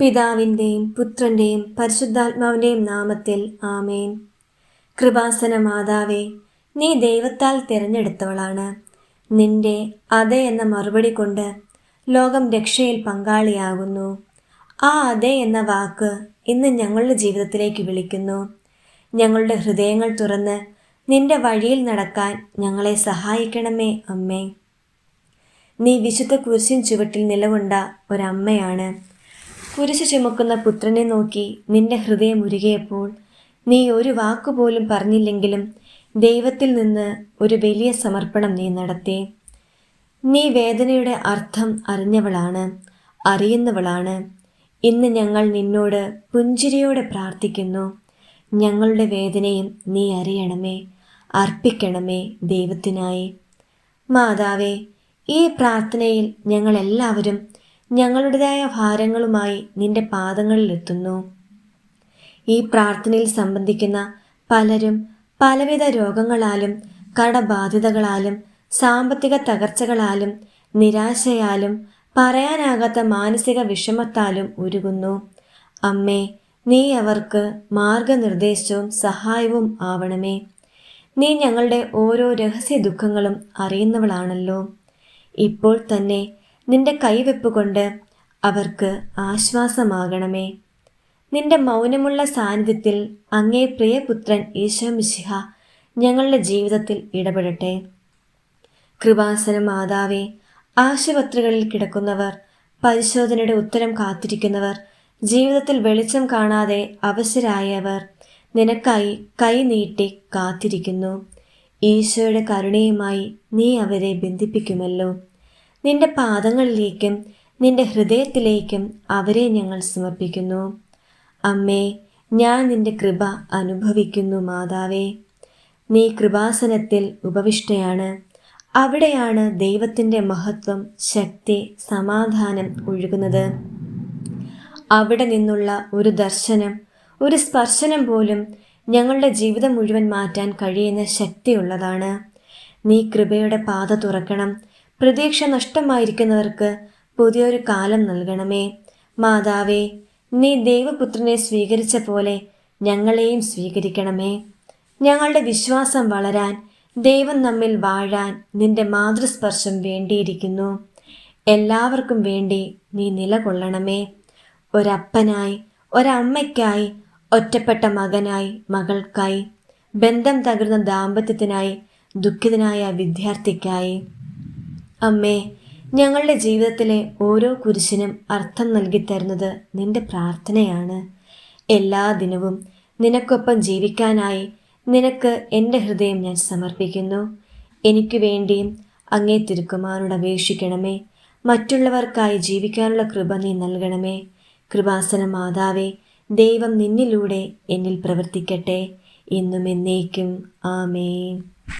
പിതാവിന്റെയും പുത്രന്റെയും പരിശുദ്ധാത്മാവിന്റെയും നാമത്തിൽ ആമേൻ. കൃപാസന മാതാവേ നീ ദൈവത്താൽ തിരഞ്ഞെടുത്തവളാണ്. നിന്റെ അതെ എന്ന മറുപടി കൊണ്ട് ലോകം രക്ഷയിൽ പങ്കാളിയാകുന്നു. ആ അതെ എന്ന വാക്ക് ഇന്ന് ഞങ്ങളുടെ ജീവിതത്തിലേക്ക് വിളിക്കുന്നു. ഞങ്ങളുടെ ഹൃദയങ്ങൾ തുറന്ന് നിന്റെ വഴിയിൽ നടക്കാൻ ഞങ്ങളെ സഹായിക്കണമേ അമ്മേ. നീ വിശുദ്ധ കുരിശിൻ ചുവട്ടിൽ നിലകൊണ്ട ഒരമ്മയാണ്. കുരിശ് ചുമക്കുന്ന പുത്രനെ നോക്കി നിന്റെ ഹൃദയം ഉരുകിയപ്പോൾ നീ ഒരു വാക്കുപോലും പറഞ്ഞില്ലെങ്കിലും ദൈവത്തിൽ നിന്ന് ഒരു വലിയ സമർപ്പണം നീ നടത്തി. നീ വേദനയുടെ അർത്ഥം അറിഞ്ഞവളാണ് അറിയുന്നവളാണ്. ഇന്ന് ഞങ്ങൾ നിന്നോട് പുഞ്ചിരിയോടെ പ്രാർത്ഥിക്കുന്നു. ഞങ്ങളുടെ വേദനയും നീ അറിയണമേ അർപ്പിക്കണമേ ദൈവത്തിനായി. മാതാവേ ഈ പ്രാർത്ഥനയിൽ ഞങ്ങളെല്ലാവരും ഞങ്ങളുടേതായ ഭാരങ്ങളുമായി നിന്റെ പാദങ്ങളിലെത്തുന്നു. ഈ പ്രാർത്ഥനയിൽ സംബന്ധിക്കുന്ന പലരും പലവിധ രോഗങ്ങളാലും കടബാധിതകളാലും സാമ്പത്തിക തകർച്ചകളാലും നിരാശയാലും പറയാനാകാത്ത മാനസിക വിഷമത്താലും ഉരുകുന്നു. അമ്മേ നീ അവർക്ക് മാർഗനിർദ്ദേശവും സഹായവും ആവണമേ. നീ ഞങ്ങളുടെ ഓരോ രഹസ്യ ദുഃഖങ്ങളും അറിയുന്നവളാണല്ലോ. ഇപ്പോൾ തന്നെ നിന്റെ കൈവെപ്പ് കൊണ്ട് അവർക്ക് ആശ്വാസമാകണമേ. നിന്റെ മൗനമുള്ള സാന്നിധ്യത്തിൽ അങ്ങേ പ്രിയപുത്രൻ ഈശോ മിശിഹ ഞങ്ങളുടെ ജീവിതത്തിൽ ഇടപെടട്ടെ. കൃപാസന മാതാവേ ആശുപത്രികളിൽ കിടക്കുന്നവർ പരിശോധനയുടെ ഉത്തരം കാത്തിരിക്കുന്നവർ ജീവിതത്തിൽ വെളിച്ചം കാണാതെ അവശരായവർ നിനക്കായി കൈ നീട്ടി കാത്തിരിക്കുന്നു. ഈശോയുടെ കരുണയുമായി നീ അവരെ ബന്ധിപ്പിക്കുമല്ലോ. നിന്റെ പാദങ്ങളിലേക്കും നിന്റെ ഹൃദയത്തിലേക്കും അവരെ ഞങ്ങൾ സമർപ്പിക്കുന്നു. അമ്മേ ഞാൻ നിന്റെ കൃപ അനുഭവിക്കുന്നു മാതാവേ. നീ കൃപാസനത്തിൽ ഉപവിഷ്ടയാണ്. അവിടെയാണ് ദൈവത്തിന്റെ മഹത്വം ശക്തി സമാധാനം ഒഴുകുന്നത്. അവിടെ നിന്നുള്ള ഒരു ദർശനം ഒരു സ്പർശനം പോലും ഞങ്ങളുടെ ജീവിതം മുഴുവൻ മാറ്റാൻ കഴിയുന്ന ശക്തിയുള്ളതാണ്. നീ കൃപയുടെ പാത തുറക്കണം. പ്രതീക്ഷ നഷ്ടമായിരിക്കുന്നവർക്ക് പുതിയൊരു കാലം നൽകണമേ. മാതാവേ നീ ദൈവപുത്രനെ സ്വീകരിച്ച പോലെ ഞങ്ങളെയും സ്വീകരിക്കണമേ. ഞങ്ങളുടെ വിശ്വാസം വളരാൻ ദൈവം നമ്മിൽ വാഴാൻ നിന്റെ മാതൃസ്പർശം വേണ്ടിയിരിക്കുന്നു. എല്ലാവർക്കും വേണ്ടി നീ നിലകൊള്ളണമേ. ഒരപ്പനായി ഒരമ്മയ്ക്കായി ഒറ്റപ്പെട്ട മകനായി മകൾക്കായി ബന്ധം തകർന്ന ദാമ്പത്യത്തിനായി ദുഃഖിതനായ വിദ്യാർത്ഥിക്കായി. അമ്മേ ഞങ്ങളുടെ ജീവിതത്തിലെ ഓരോ കുരിശിനും അർത്ഥം നൽകിത്തരുന്നത് നിന്റെ പ്രാർത്ഥനയാണ്. എല്ലാ ദിനവും നിനക്കൊപ്പം ജീവിക്കാനായി നിനക്ക് എന്റെ ഹൃദയം ഞാൻ സമർപ്പിക്കുന്നു. എനിക്ക് വേണ്ടിയും അങ്ങേ തിരുക്കുമാരോട് അപേക്ഷിക്കണമേ. മറ്റുള്ളവർക്കായി ജീവിക്കാനുള്ള കൃപ നീ നൽകണമേ. കൃപാസന മാതാവേ ദൈവം നിന്നിലൂടെ എന്നിൽ പ്രവർത്തിക്കട്ടെ. എന്നും എന്നേക്കും. ആമേ